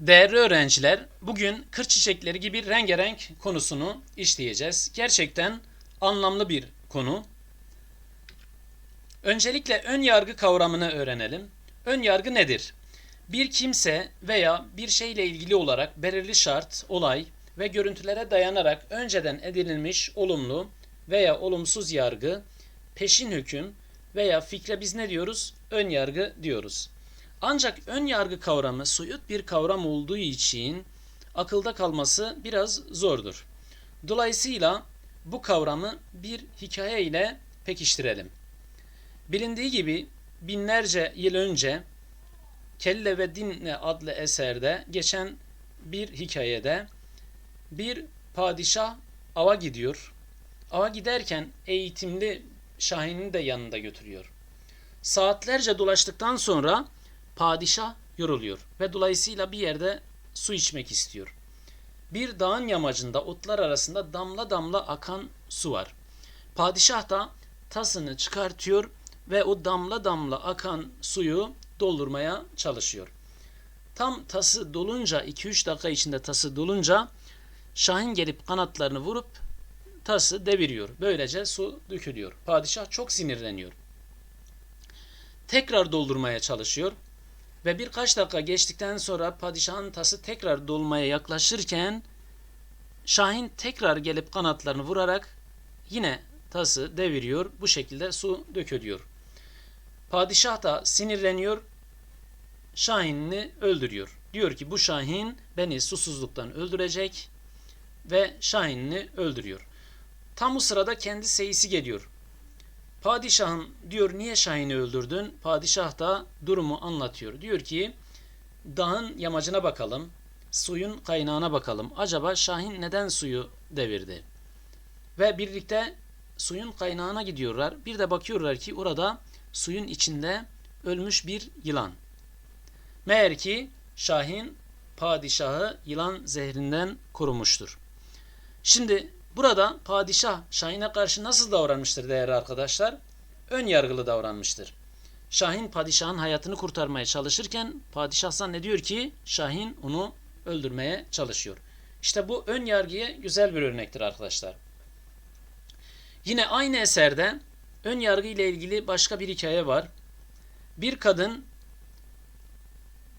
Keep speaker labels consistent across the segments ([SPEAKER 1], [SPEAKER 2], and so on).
[SPEAKER 1] Değerli öğrenciler, bugün kır çiçekleri gibi rengarenk konusunu işleyeceğiz. Gerçekten anlamlı bir konu. Öncelikle ön yargı kavramını öğrenelim. Ön yargı nedir? Bir kimse veya bir şeyle ilgili olarak belirli şart, olay ve görüntülere dayanarak önceden edinilmiş olumlu veya olumsuz yargı, peşin hüküm veya fikre biz ne diyoruz? Ön yargı diyoruz. Ancak ön yargı kavramı soyut bir kavram olduğu için akılda kalması biraz zordur. Dolayısıyla bu kavramı bir hikaye ile pekiştirelim. Bilindiği gibi binlerce yıl önce Kelle ve Dinle adlı eserde geçen bir hikayede bir padişah ava gidiyor. Ava giderken eğitimli Şahin'i de yanında götürüyor. Saatlerce dolaştıktan sonra padişah yoruluyor ve dolayısıyla bir yerde su içmek istiyor. Bir dağın yamacında otlar arasında damla damla akan su var. Padişah da tasını çıkartıyor ve o damla damla akan suyu doldurmaya çalışıyor. Tam tası dolunca 2-3 dakika içinde tası dolunca Şahin gelip kanatlarını vurup tası deviriyor. Böylece su dökülüyor. Padişah çok sinirleniyor. Tekrar doldurmaya çalışıyor. Ve birkaç dakika geçtikten sonra padişahın tası tekrar dolmaya yaklaşırken Şahin tekrar gelip kanatlarını vurarak yine tası deviriyor. Bu şekilde su dökülüyor. Padişah da sinirleniyor. Şahin'i öldürüyor. Diyor ki bu Şahin beni susuzluktan öldürecek ve Şahin'i öldürüyor. Tam bu sırada kendi seyisi geliyor. Padişahım diyor niye Şahin'i öldürdün? Padişah da durumu anlatıyor. Diyor ki dağın yamacına bakalım. Suyun kaynağına bakalım. Acaba Şahin neden suyu devirdi? Ve birlikte suyun kaynağına gidiyorlar. Bir de bakıyorlar ki orada suyun içinde ölmüş bir yılan. Meğer ki Şahin padişahı yılan zehrinden korumuştur. Şimdi burada padişah Şahin'e karşı nasıl davranmıştır değerli arkadaşlar? Ön yargılı davranmıştır. Şahin padişahın hayatını kurtarmaya çalışırken padişah zannediyor ki Şahin onu öldürmeye çalışıyor. İşte bu ön yargıya güzel bir örnektir arkadaşlar. Yine aynı eserde ön yargı ile ilgili başka bir hikaye var. Bir kadın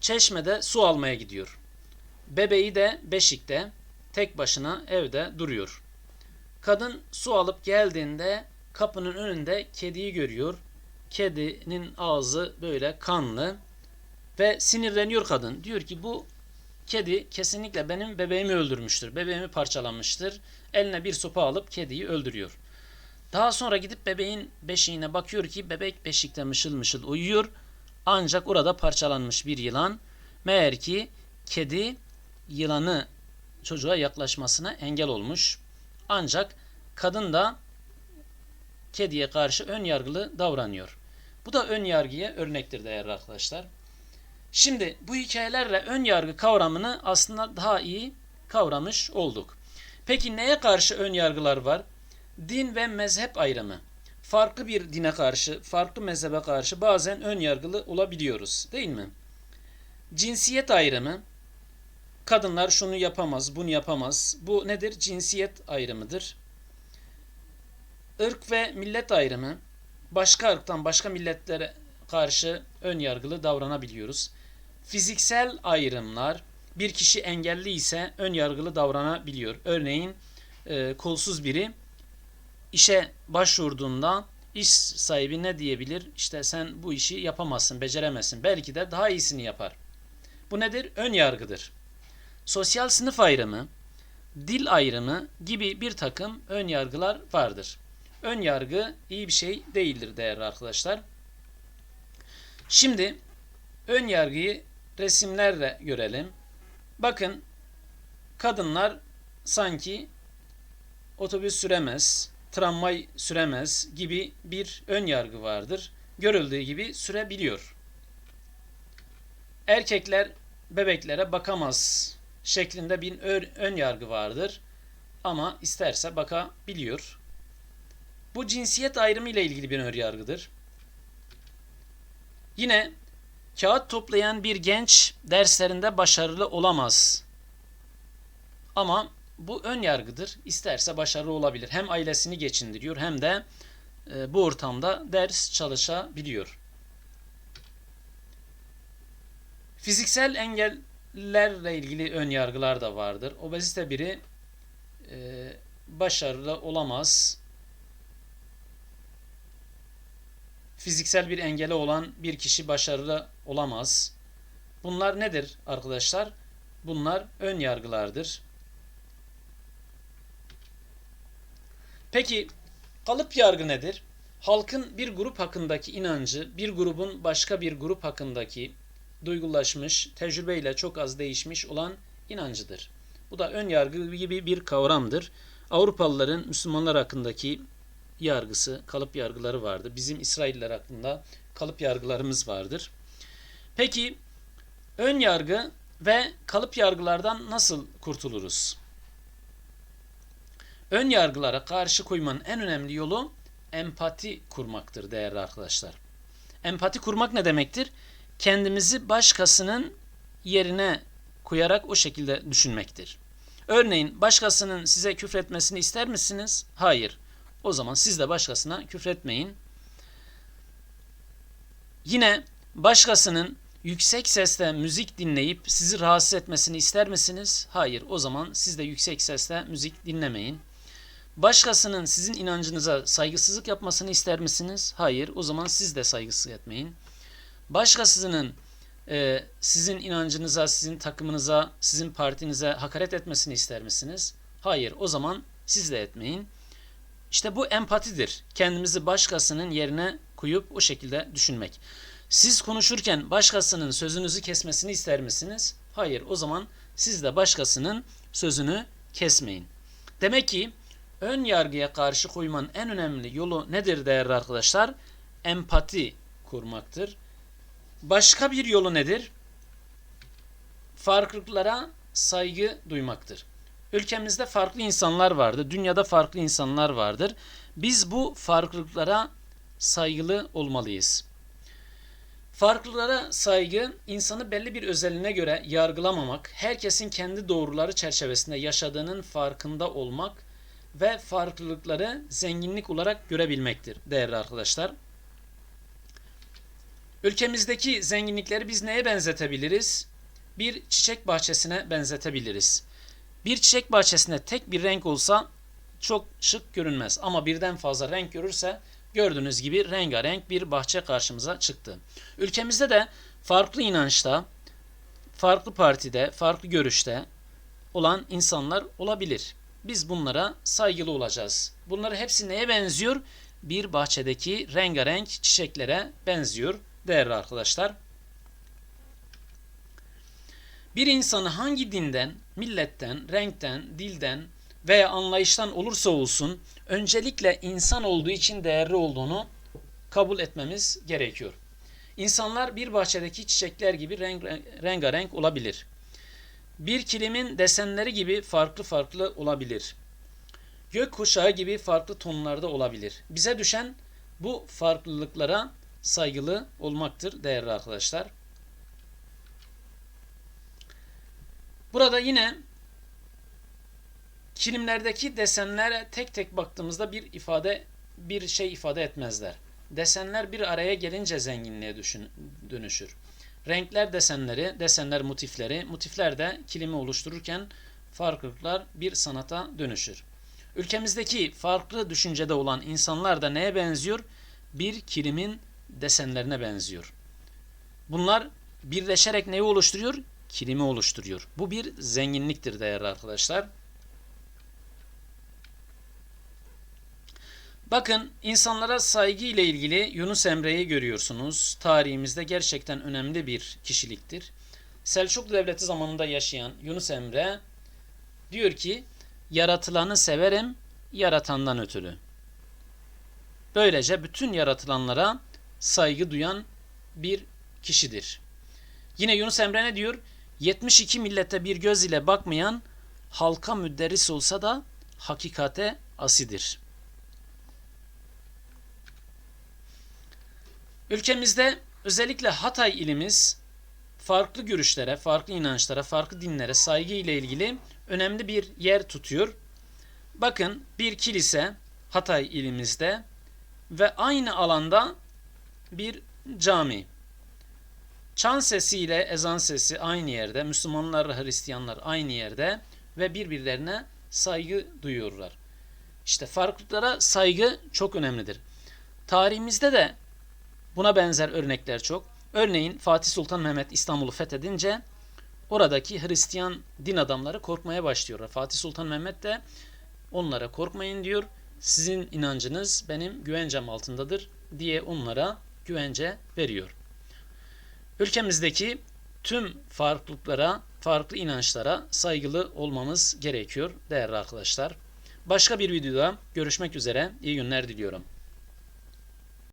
[SPEAKER 1] çeşmede su almaya gidiyor. Bebeği de beşikte tek başına evde duruyor. Kadın su alıp geldiğinde kapının önünde kediyi görüyor. Kedinin ağzı böyle kanlı ve sinirleniyor kadın. Diyor ki bu kedi kesinlikle benim bebeğimi öldürmüştür. Bebeğimi parçalamıştır. Eline bir sopa alıp kediyi öldürüyor. Daha sonra gidip bebeğin beşiğine bakıyor ki bebek beşikte mışıl mışıl uyuyor. Ancak orada parçalanmış bir yılan. Meğer ki kedi yılanı çocuğa yaklaşmasına engel olmuş. Ancak kadın da kediye karşı ön yargılı davranıyor. Bu da ön yargıya örnektir değerli arkadaşlar. Şimdi bu hikayelerle ön yargı kavramını aslında daha iyi kavramış olduk. Peki neye karşı ön yargılar var? Din ve mezhep ayrımı. Farklı bir dine karşı, farklı mezhebe karşı bazen ön yargılı olabiliyoruz, değil mi? Cinsiyet ayrımı. Kadınlar şunu yapamaz, bunu yapamaz. Bu nedir? Cinsiyet ayrımıdır. Irk ve millet ayrımı. Başka ırktan başka milletlere karşı ön yargılı davranabiliyoruz. Fiziksel ayrımlar. Bir kişi engelli ise ön yargılı davranabiliyor. Örneğin e, kolsuz biri işe başvurduğunda iş sahibi ne diyebilir? İşte sen bu işi yapamazsın, beceremezsin. Belki de daha iyisini yapar. Bu nedir? Ön yargıdır. Sosyal sınıf ayrımı, dil ayrımı gibi bir takım ön yargılar vardır. Ön yargı iyi bir şey değildir değerli arkadaşlar. Şimdi ön yargıyı resimlerle görelim. Bakın kadınlar sanki otobüs süremez, tramvay süremez gibi bir ön yargı vardır. Görüldüğü gibi sürebiliyor. Erkekler bebeklere bakamaz şeklinde bir ön yargı vardır. Ama isterse bakabiliyor. Bu cinsiyet ayrımı ile ilgili bir ön yargıdır. Yine Kağıt toplayan bir genç derslerinde başarılı olamaz. Ama bu ön yargıdır. İsterse başarılı olabilir. Hem ailesini geçindiriyor hem de e, bu ortamda ders çalışabiliyor. Fiziksel engellerle ilgili ön yargılar da vardır. Obezite biri e, başarılı olamaz. Fiziksel bir engeli olan bir kişi başarılı olamaz. Bunlar nedir arkadaşlar? Bunlar ön yargılardır. Peki kalıp yargı nedir? Halkın bir grup hakkındaki inancı, bir grubun başka bir grup hakkındaki duygulaşmış, tecrübeyle çok az değişmiş olan inancıdır. Bu da ön yargı gibi bir kavramdır. Avrupalıların Müslümanlar hakkındaki yargısı, kalıp yargıları vardı. Bizim İsrailler hakkında kalıp yargılarımız vardır. Peki ön yargı ve kalıp yargılardan nasıl kurtuluruz? Ön yargılara karşı koymanın en önemli yolu empati kurmaktır değerli arkadaşlar. Empati kurmak ne demektir? Kendimizi başkasının yerine koyarak o şekilde düşünmektir. Örneğin başkasının size küfretmesini ister misiniz? Hayır. O zaman siz de başkasına küfretmeyin. Yine başkasının yüksek sesle müzik dinleyip sizi rahatsız etmesini ister misiniz? Hayır. O zaman siz de yüksek sesle müzik dinlemeyin. Başkasının sizin inancınıza saygısızlık yapmasını ister misiniz? Hayır. O zaman siz de saygısızlık etmeyin. Başkasının e, sizin inancınıza, sizin takımınıza, sizin partinize hakaret etmesini ister misiniz? Hayır. O zaman siz de etmeyin. İşte bu empatidir. Kendimizi başkasının yerine koyup o şekilde düşünmek. Siz konuşurken başkasının sözünüzü kesmesini ister misiniz? Hayır. O zaman siz de başkasının sözünü kesmeyin. Demek ki ön yargıya karşı koymanın en önemli yolu nedir değerli arkadaşlar? Empati kurmaktır. Başka bir yolu nedir? Farklılıklara saygı duymaktır. Ülkemizde farklı insanlar vardır. Dünyada farklı insanlar vardır. Biz bu farklılıklara saygılı olmalıyız. Farklılıklara saygı, insanı belli bir özelliğine göre yargılamamak, herkesin kendi doğruları çerçevesinde yaşadığının farkında olmak ve farklılıkları zenginlik olarak görebilmektir değerli arkadaşlar. Ülkemizdeki zenginlikleri biz neye benzetebiliriz? Bir çiçek bahçesine benzetebiliriz. Bir çiçek bahçesinde tek bir renk olsa çok şık görünmez ama birden fazla renk görürse gördüğünüz gibi rengarenk bir bahçe karşımıza çıktı. Ülkemizde de farklı inançta, farklı partide, farklı görüşte olan insanlar olabilir. Biz bunlara saygılı olacağız. Bunları hepsi neye benziyor? Bir bahçedeki rengarenk çiçeklere benziyor değerli arkadaşlar. Bir insanı hangi dinden, milletten, renkten, dilden veya anlayıştan olursa olsun öncelikle insan olduğu için değerli olduğunu kabul etmemiz gerekiyor. İnsanlar bir bahçedeki çiçekler gibi renk, rengarenk olabilir. Bir kilimin desenleri gibi farklı farklı olabilir. Gök kuşağı gibi farklı tonlarda olabilir. Bize düşen bu farklılıklara saygılı olmaktır değerli arkadaşlar. Burada yine kilimlerdeki desenlere tek tek baktığımızda bir ifade bir şey ifade etmezler. Desenler bir araya gelince zenginliğe düşün, dönüşür. Renkler desenleri, desenler motifleri, motifler de kilimi oluştururken farklılıklar bir sanata dönüşür. Ülkemizdeki farklı düşüncede olan insanlar da neye benziyor? Bir kilimin desenlerine benziyor. Bunlar birleşerek neyi oluşturuyor? Kilimi oluşturuyor. Bu bir zenginliktir değerli arkadaşlar. Bakın insanlara saygı ile ilgili Yunus Emre'yi görüyorsunuz. Tarihimizde gerçekten önemli bir kişiliktir. Selçuklu Devleti zamanında yaşayan Yunus Emre diyor ki yaratılanı severim yaratandan ötürü. Böylece bütün yaratılanlara saygı duyan bir kişidir. Yine Yunus Emre ne diyor? 72 millete bir göz ile bakmayan halka müdderis olsa da hakikate asidir. Ülkemizde özellikle Hatay ilimiz farklı görüşlere, farklı inançlara, farklı dinlere saygı ile ilgili önemli bir yer tutuyor. Bakın bir kilise Hatay ilimizde ve aynı alanda bir cami. Çan sesi ile ezan sesi aynı yerde, Müslümanlar, Hristiyanlar aynı yerde ve birbirlerine saygı duyuyorlar. İşte farklılıklara saygı çok önemlidir. Tarihimizde de buna benzer örnekler çok. Örneğin Fatih Sultan Mehmet İstanbul'u fethedince oradaki Hristiyan din adamları korkmaya başlıyorlar. Fatih Sultan Mehmet de onlara korkmayın diyor. Sizin inancınız benim güvencem altındadır diye onlara güvence veriyor. Ülkemizdeki tüm farklılıklara, farklı inançlara saygılı olmamız gerekiyor değerli arkadaşlar. Başka bir videoda görüşmek üzere. İyi günler diliyorum.